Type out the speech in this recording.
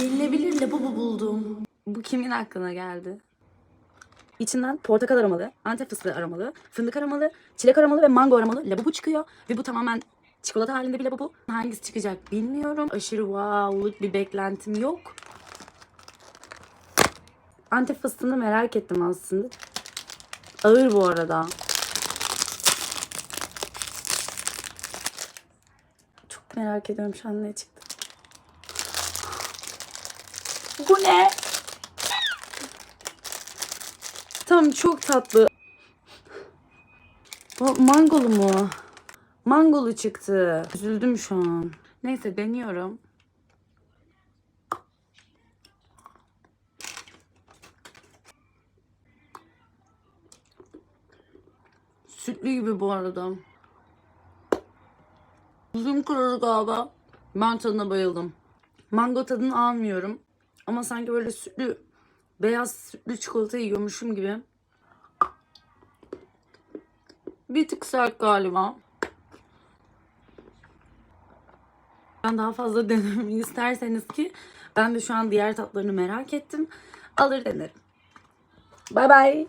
Yenilebilir labubu buldum. Bu kimin aklına geldi? İçinden portakal aromalı, antep fıstığı aromalı, fındık aromalı, çilek aromalı ve mango aromalı labubu çıkıyor. Ve bu tamamen çikolata halinde bir labubu. Hangisi çıkacak bilmiyorum. Aşırı wow'luk bir beklentim yok. Antep fıstığını merak ettim aslında. Ağır bu arada. Çok merak ediyorum şu an ne çıktı. Bu ne? Tamam çok tatlı. Bu mangolu mu? Mangolu çıktı. Üzüldüm şu an. Neyse deniyorum. Sütlü gibi bu arada. Uzun kırıldı galiba. Ben tadına bayıldım. Mango tadını almıyorum. Ama sanki böyle sütlü, beyaz sütlü çikolata yiyormuşum gibi. Bir tık sert galiba. Ben daha fazla denememi isterseniz ki ben de şu an diğer tatlarını merak ettim. Alır denerim. Bay bay.